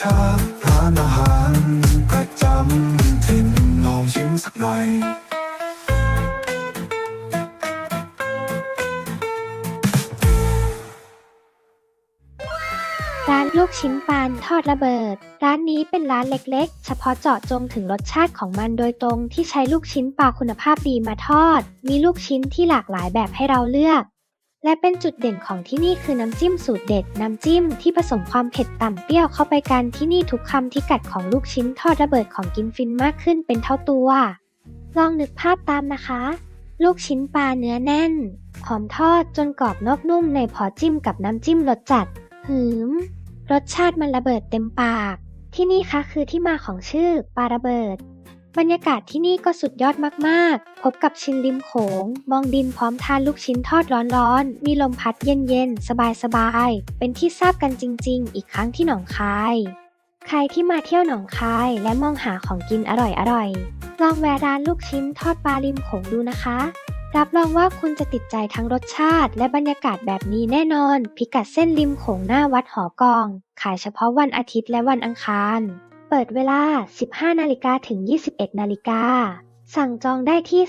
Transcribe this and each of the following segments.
ชาร้านอาหารประจำถิ่นลองชิมสักหน่อยร้านลูกชิ้นปานทอดระเบิด ร้านนี้เป็นร้านเล็กๆ เฉพาะเจาะจงถึงรสชาติของมันโดยตรงที่ใช้ลูกชิ้นปลาคุณภาพดีมาทอด มีลูกชิ้นที่หลากหลายแบบให้เราเลือก และเป็นจุดเด่นของที่นี่คือน้ำจิ้มสูตรเด็ด น้ำจิ้มที่ผสมความเผ็ดต่ำเปรี้ยวเข้าไปกันที่นี่ทุกคำที่กัดของลูกชิ้นทอดระเบิดของกินฟินมากขึ้นเป็นเท่าตัว ลองนึกภาพตามนะคะ ลูกชิ้นปลาเนื้อแน่น หอมทอดจนกรอบนอกนุ่มในพอจิ้มกับน้ำจิ้มรสจัด หืม รสชาติมันระเบิดเต็มปาก ที่นี่คะคือที่มาของชื่อปลาระเบิด บรรยากาศที่นี่ก็สุดยอดมาก ๆ พบกับชินริมโขง มองดินพร้อมทานลูกชิ้นทอดร้อนๆ มีลมพัดเย็น ๆ สบาย ๆ เป็นที่ทราบกันจริง ๆ อีกครั้งที่หนองคาย ใครที่มาเที่ยวหนองคายและมองหาของกินอร่อย ๆ ลองแวะร้านลูกชิ้นทอดปลาริมโขงดูนะคะ รับรองว่าคุณจะติดใจทั้งรสชาติ และบรรยากาศแบบนี้แน่นอน พิกัดเส้นริมโขงหน้าวัดหอกอง ขายเฉพาะวันอาทิตย์และวันอังคาร เปิดเวลา 15 นาฬิกาถึง 21 นาฬิกา สั่งจองได้ที่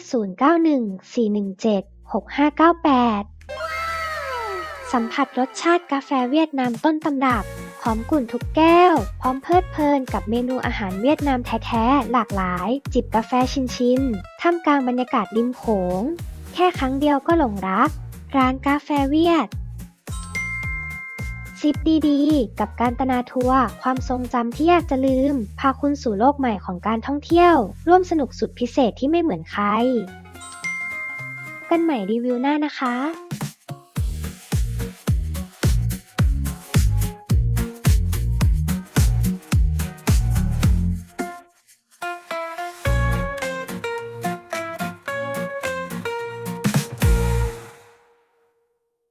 0914176598 สัมผัสรสชาติกาแฟเวียดนามต้นตำรับ หอมกลุ่นทุกแก้ว พร้อมเพลิดเพลินกับเมนูอาหารเวียดนามแท้ๆ หลากหลาย จิบกาแฟชินๆ ท่ามกลางบรรยากาศริมโขง แค่ครั้งเดียวก็หลงรัก ร้านกาแฟเวียด ซิปดีๆ กับการตนาทัวร์ความทรงจำที่อยากจะลืม พาคุณสู่โลกใหม่ของการท่องเที่ยว ร่วมสนุกสุดพิเศษที่ไม่เหมือนใคร กันใหม่รีวิวหน้านะคะ